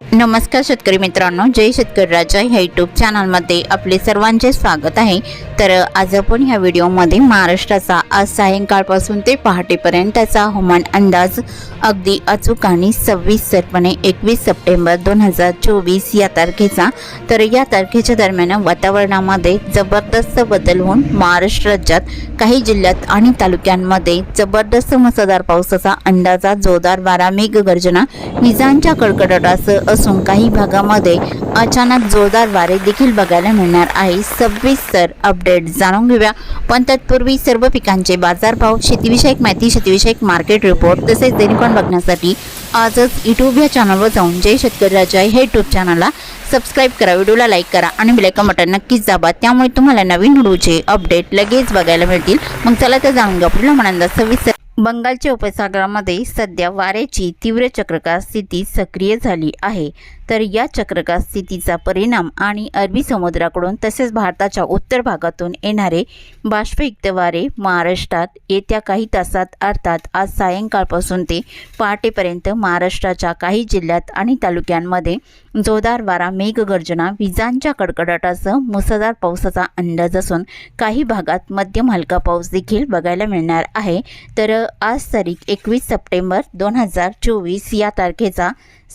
नमस्कार शेतकरी मित्रांनो जय शेतकरी राजा ह्या यूट्यूब चॅनलमध्ये आपले सर्वांचे स्वागत आहे. तर आज आपण ह्या व्हिडिओमध्ये महाराष्ट्राचा आज सायंकाळपासून ते पहाटेपर्यंतचा हवामान अंदाज अगदी अचूक आणि सव्वीसपणे एकवीस सप्टेंबर दोन हजार चोवीस या तारखेचा. तर या तारखेच्या दरम्यान वातावरणामध्ये जबरदस्त बदल होऊन महाराष्ट्र राज्यात काही जिल्ह्यात आणि तालुक्यांमध्ये जबरदस्त मुसळधार पावसाचा अंदाजा जोरदार वारा मेघगर्जना विजांच्या कडकडाटासह असून काही भागामध्ये अचानक जोरदार वारे देखील बघायला मिळणार आहे. सविस्तर अपडेट जाणून घेऊया. पण तत्पूर्वी सर्व पिकांचे बाजारभाव शेतीविषयक माहिती शेतीविषयक मार्केट रिपोर्ट तसेच दैनिकॉन बघण्यासाठी आजच यूट्यूब या चॅनलवर जाऊन जय शेतकरी राजा हे यूट्यूब चॅनलला सबस्क्राईब करा व्हिडिओला लाईक करा आणि बेलायकन बटन नक्कीच दाबा. त्यामुळे तुम्हाला नवीन व्हिडिओचे अपडेट लगेच बघायला मिळतील. मग चला तर जाणून घ्या पुढील म्हणांदा सविस्तर बंगालच्या उपसागरामध्ये सध्या वाऱ्याची तीव्र चक्रकार स्थिती सक्रिय झाली आहे. तर या चक्रकार स्थितीचा परिणाम आणि अरबी समुद्राकडून तसेच भारताच्या उत्तर भागातून येणारे बाष्पयुक्त वारे महाराष्ट्रात येत्या काही तासात अर्थात आज सायंकाळपासून ते पहाटेपर्यंत महाराष्ट्राच्या काही जिल्ह्यात आणि तालुक्यांमध्ये जोरदार वारा मेघगर्जना विजांच्या कडकडाटासह मुसळधार पावसाचा अंदाज असून काही भागात मध्यम हलका पाऊस देखील बघायला मिळणार आहे. तर आज तारीख एकवीस सप्टेंबर दोन हजार चोवीस या तारखेचा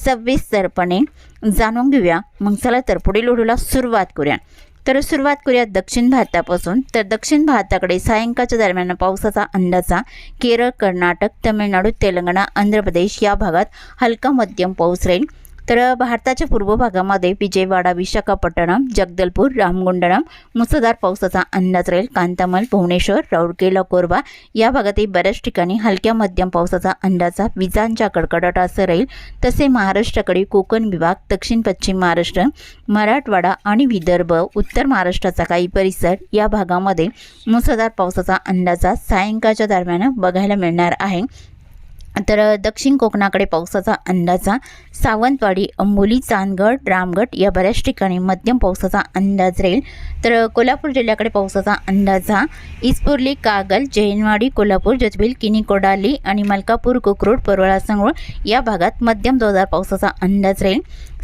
सविस्तरपणे जाणून घेऊया. मग चला तर पुढील व्हिडिओला सुरुवात करूया. तर सुरुवात करूया दक्षिण भारतापासून. तर दक्षिण भारताकडे सायंकाळच्या दरम्यान पावसाचा अंदाजा केरळ कर्नाटक तमिळनाडू तेलंगणा आंध्र प्रदेश या भागात हलका मध्यम पाऊस राहील. तर भारताच्या पूर्व भागामध्ये विजयवाडा विशाखापट्टणम जगदलपूर रामगुंडणम मुसळधार पावसाचा अंदाज राहील. कांतामल भुवनेश्वर राऊरकेला कोरबा या भागातही बऱ्याच ठिकाणी हलक्या मध्यम पावसाचा अंदाजा विजांच्या कडकडाटासह राहील. तसे महाराष्ट्राकडे कोकण विभाग दक्षिण पश्चिम महाराष्ट्र मराठवाडा आणि विदर्भ उत्तर महाराष्ट्राचा काही परिसर या भागामध्ये मुसळधार पावसाचा अंदाजा सायंकाळच्या दरम्यान बघायला मिळणार आहे. तर दक्षिण कोकणाकडे पावसाचा अंदाजा सावंतवाडी अंबोली चांदगड रामगड या बऱ्याच ठिकाणी मध्यम पावसाचा अंदाज राहील. तर कोल्हापूर जिल्ह्याकडे पावसाचा अंदाजा इस्पुर्ली कागल जैनवाडी कोल्हापूर जजबील किनी कोडाली आणि मलकापूर कुकरूड परवळा संगोळ या भागात मध्यम जोरदार पावसाचा अंदाज राहील.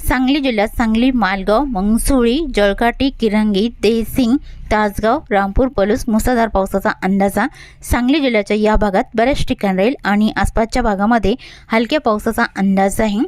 सांगली जिल्ह्यात सांगली मालगाव मंगसुळी जळकाटी किरंगी देसिंग तासगाव रामपूर पलूस मुसळधार पावसाचा अंदाजा सांगली जिल्ह्याच्या या भागात बऱ्याच ठिकाणी राहील आणि आसपासच्या भागामध्ये हलक्या पावसाचा अंदाज आहे.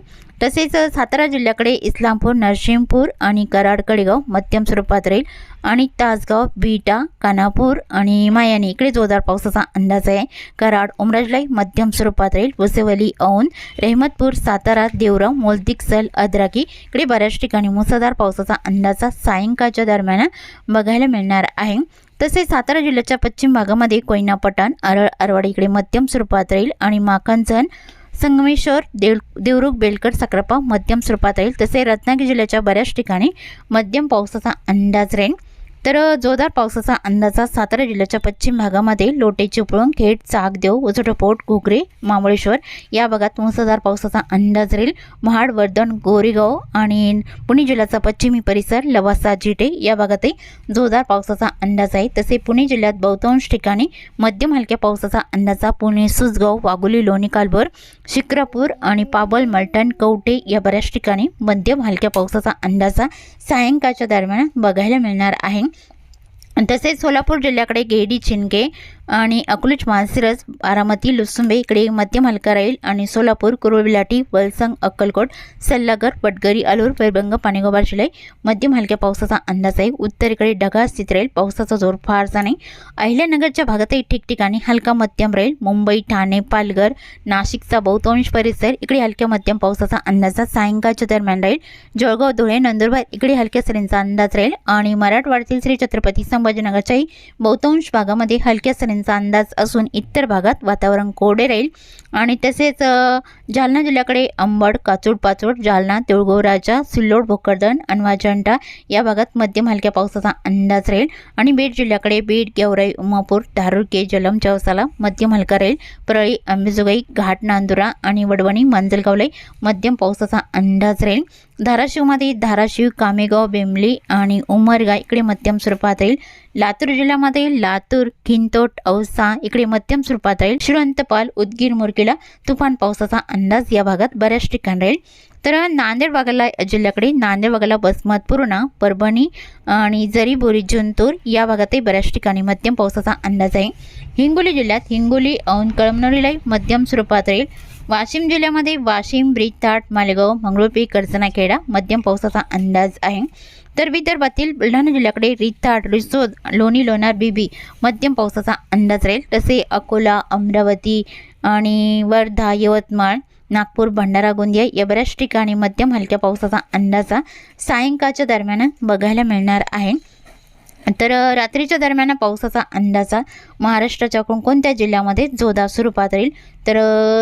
तसेच सातारा जिल्ह्याकडे इस्लामपूर नरसिंहपूर आणि कराड कडेगाव मध्यम स्वरूपात राहील. आणि तासगाव बीटा कानापूर आणि मायानी इकडे जोरदार पावसाचा अंदाज आहे. कराड उमराजलाई मध्यम स्वरूपात राहील. वसेवली औन रेहमतपूर सातारा देवराव मोलदिकसल अद्राकी इकडे बऱ्याच ठिकाणी मुसळधार पावसाचा अंदाजा सायंकाळच्या दरम्यान बघायला मिळणार आहे. तसेच सातारा जिल्ह्याच्या पश्चिम भागामध्ये कोयना पठाण अरळ अरवाडी इकडे मध्यम स्वरूपात राहील. आणि माखनजन संगमेश्वर देव देवरुख बेलकट साखरपा मध्यम स्वरूपात राहील. तसे रत्नागिरी जिल्ह्याच्या बऱ्याच ठिकाणी मध्यम पावसाचा अंदाज राहील. तर जोरदार पावसाचा अंदाजा सातारा जिल्ह्याच्या पश्चिम भागामध्ये लोटे चिपळूण खेड चाकदेव उजटपोट घुगरे मामळेश्वर या भागात मुसळधार पावसाचा अंदाज राहील. महाड वर्धन गोरेगाव आणि पुणे जिल्ह्याचा पश्चिमी परिसर लवासा जिटे या भागातही जोरदार पावसाचा अंदाज आहे. तसे पुणे जिल्ह्यात बहुतांश ठिकाणी मध्यम हलक्या पावसाचा अंदाजा पुणे सुसगाव वाघोली लोणी कालभोर शिक्रापूर आणि पाबल मलटण कवटे या बऱ्याच ठिकाणी मध्यम हलक्या पावसाचा अंदाजा सायंकाळच्या दरम्यान बघायला मिळणार आहे. तसेच सोलापूर जिल्ह्याकडे गेडी चिनगे आणि अकलूज मानसिरस बारामती लुसुंबे इकडे मध्यम हलका राहील आणि सोलापूर कुरुविलाटी वलसंग अक्कलकोट सल्लागर पटगरी अलूर वैभंग पाणीगोबार जिल्हे मध्यम हलक्या पावसाचा अंदाज आहे. उत्तरेकडे ढगाळ स्थित राहील. पावसाचा जोर फारसा नाही. अहिल्यानगरच्या भागातही ठिकठिकाणी हलका मध्यम राहील. मुंबई ठाणे पालघर नाशिकचा बहुतांश परिसर इकडे हलक्या मध्यम पावसाचा अंदाज सायंकाळच्या दरम्यान राहील. जळगाव धुळे नंदुरबार इकडे हलक्या सरींचा अंदाज राहील. आणि मराठवाड्यातील श्री छत्रपती संभाजीनगरच्याही बहुतांश भागामध्ये हलक्या सरींचा अंदाज असून इतर भागात वातावरण कोरडे राहील. आणि तसेच जालना जिल्ह्याकडे अंबड काचूड पाचोड जालना तिळगोव राजा सिल्लोड भोकरदन अनवाजंटा या भागात मध्यम हलक्या पावसाचा अंदाज राहील. आणि बीड जिल्ह्याकडे बीड गेवराई उमापूर धारुके जलम चौसाला मध्यम हलका राहील. परळी अंबेजोगाई घाट नांदुरा आणि वडवणी मांजलगावलाई मध्यम पावसाचा अंदाज राहील. धाराशिवमध्ये धाराशिव कामेगाव बेंबली आणि उमरगा इकडे मध्यम स्वरूपात राहील. लातूर जिल्ह्यामध्ये लातूर खिंतोट औसा इकडे मध्यम स्वरूपात राहील. श्रीवंतपाल उदगीर मुरकीला तुफान पावसाचा अंदाज या भागात बऱ्याच ठिकाणी राहील. तर नांदेड भागाला जिल्ह्याकडे नांदेड भागाला बसमत पूर्णा परभणी आणि जरी बोरी जुंतूर या भागातही बऱ्याच ठिकाणी मध्यम पावसाचा अंदाज आहे. हिंगोली जिल्ह्यात हिंगोली औन कळमनोरीलाही मध्यम स्वरूपात राहील. वाशिम जिल्ह्यामध्ये वाशिम ब्रिताट मालेगाव मंगळूरपी कर्जनाखेडा मध्यम पावसाचा अंदाज आहे. तर विदर्भातील बुलढाणा जिल्ह्याकडे रिताट रिसोद लोणी लोणार बीबी मध्यम पावसाचा अंदाज राहील. तसे अकोला अमरावती आणि वर्धा यवतमाळ नागपूर भंडारा गोंदिया या बऱ्याच ठिकाणी मध्यम हलक्या पावसाचा अंदाजा सायंकाळच्या दरम्यान बघायला मिळणार आहे. तर रात्रीच्या दरम्यान पावसाचा अंदाजा महाराष्ट्राच्या कोणकोणत्या जिल्ह्यामध्ये जोरदार स्वरूपात राहील? तर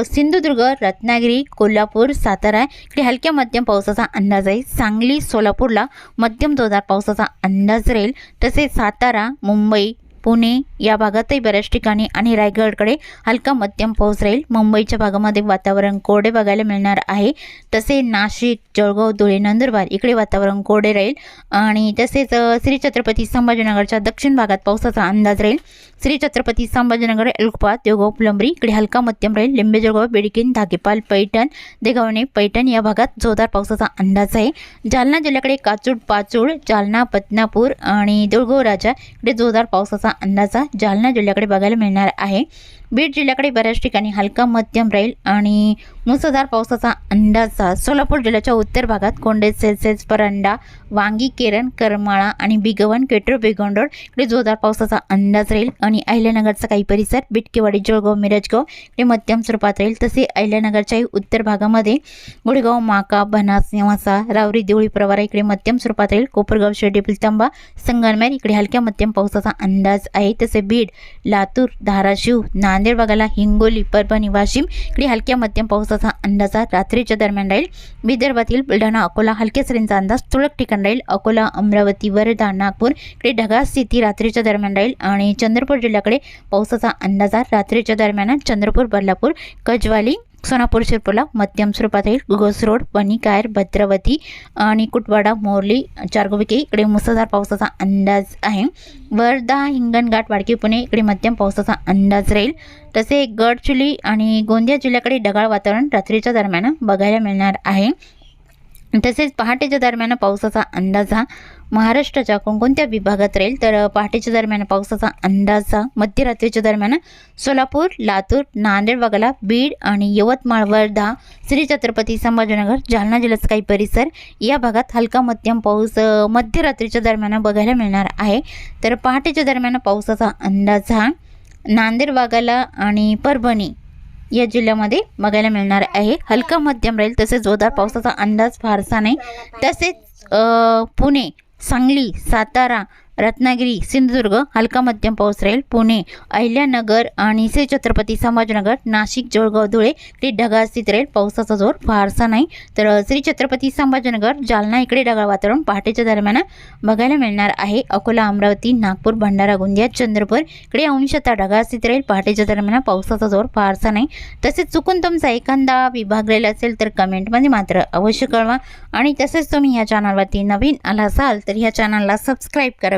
सिंधुदुर्ग रत्नागिरी कोल्हापूर सातारा इकडे हलक्या मध्यम पावसाचा अंदाज आहे. सांगली सोलापूरला मध्यम जोरदार पावसाचा अंदाज राहील. तसेच सातारा मुंबई पुणे या भागातही बऱ्याच ठिकाणी आणि रायगडकडे हलका मध्यम पाऊस राहील. मुंबईच्या भागामध्ये वातावरण कोरडे बघायला मिळणार आहे. तसे नाशिक जळगाव धुळे नंदुरबार इकडे वातावरण कोरडे राहील. आणि तसेच श्री छत्रपती संभाजीनगरच्या दक्षिण भागात पावसाचा अंदाज राहील. श्री छत्रपती संभाजीनगर एलकुपा देवगाव पुलंबरी इकडे हलका मध्यम राहील. लिंबे जळगाव बेडकीन धागेपाल पैठण देगावणे पैठण या भागात जोरदार पावसाचा अंदाज आहे. जालना जिल्ह्याकडे काचूड पाचूड जालना पत्नापूर आणि देऊळगाव राजा इकडे जोरदार पावसाचा अंदाजा जालना जिल्ह्याकडे बघायला मिळणार आहे. बीड जिल्ह्याकडे बऱ्याच ठिकाणी हलका मध्यम राहील आणि मुसळधार पावसाचा अंदाज सोलापूर जिल्ह्याच्या उत्तर भागात कोंडे सेल्सेस परंडा वांगी केरन करमाळा आणि बिगवन केट्रो बेगोंडोड इकडे जोरदार पावसाचा अंदाज राहील आणि अहिल्यानगरचा काही परिसर बिटकेवाडी जळगाव मिरजगाव इकडे मध्यम स्वरूपात राहील. तसे अहिल्यानगरच्याही उत्तर भागामध्ये गुडगाव माका बनास नेवासा रावरी देवळी प्रवारा इकडे मध्यम स्वरूपात राहील. कोपरगाव शेर्डी पिलतांबा संगनमेर इकडे हलक्या मध्यम पावसाचा अंदाज आहे. तसे बीड लातूर धाराशिव नांदेड भागाला हिंगोली परभणी वाशिम इकडे हलक्या मध्यम पावसाचा अंदाज रात्रीच्या दरम्यान राहील विदर्भातील बुलढाणा अकोला हलक्या सरींचा अंदाज. तुरळक ठिकाण राहील अकोला अमरावती वर्धा नागपूर इकडे ढगाळ स्थिती रात्रीच्या दरम्यान राहील आणि चंद्रपूर जिल्ह्याकडे पावसाचा अंदाज रात्रीच्या दरम्यान चंद्रपूर बदलापूर कजवाली सोनापूर शिरपूरला मध्यम स्वरूपात राहील घोस रोड वणी भद्रावती आणि कुटवाडा मोरली चारगोविके. इकडे मुसळधार पावसाचा अंदाज आहे. वर्धा हिंगणघाट वाडकी पुणे. इकडे मध्यम पावसाचा अंदाज राहील. तसे गडचिली आणि गोंदिया जिल्ह्याकडे ढगाळ वातावरण रात्रीच्या दरम्यान बघायला मिळणार आहे. तसेच पहाटेच्या दरम्यान पावसाचा अंदाज हा महाराष्ट्राच्या कोणकोणत्या विभागात राहील? तर पहाटेच्या दरम्यान पावसाचा अंदाज हा मध्यरात्रीच्या दरम्यान सोलापूर लातूर नांदेड वगळा बीड आणि यवतमाळ वर्धा श्री छत्रपती संभाजीनगर जालना जिल्ह्याचा काही परिसर या भागात हलका मध्यम पाऊस मध्यरात्रीच्या दरम्यान बघायला मिळणार आहे. तर पहाटेच्या दरम्यान पावसाचा अंदाज हा नांदेड भागाला आणि परभणी या जिल्ह्यामध्ये बघायला मिळणार आहे. हलका मध्यम राहील तसेच जोरदार पावसाचा अंदाज फारसा नाही. तसेच पुणे सांगली सातारा रत्नागिरी सिंधुदुर्ग हलका मध्यम पाऊस राहील. पुणे अहिल्यानगर आणि श्री छत्रपती संभाजीनगर नाशिक जळगाव धुळे इकडे ढगाळ स्थित राहील. पावसाचा जोर फारसा नाही. तर श्री छत्रपती संभाजीनगर जालना इकडे ढगाळ वातावरण पहाटेच्या दरम्यान बघायला मिळणार आहे. अकोला अमरावती नागपूर भंडारा गोंदिया चंद्रपूर इकडे अंशतः ढगाळ स्थित राहील. पहाटेच्या दरम्यान पावसाचा जोर फारसा नाही. तसेच चुकून तुमचा एखादा विभागलेला असेल तर कमेंटमध्ये मात्र अवश्य कळवा. आणि तसेच तुम्ही या चॅनलवरती नवीन आला असाल तर ह्या चॅनलला सबस्क्राईब करा.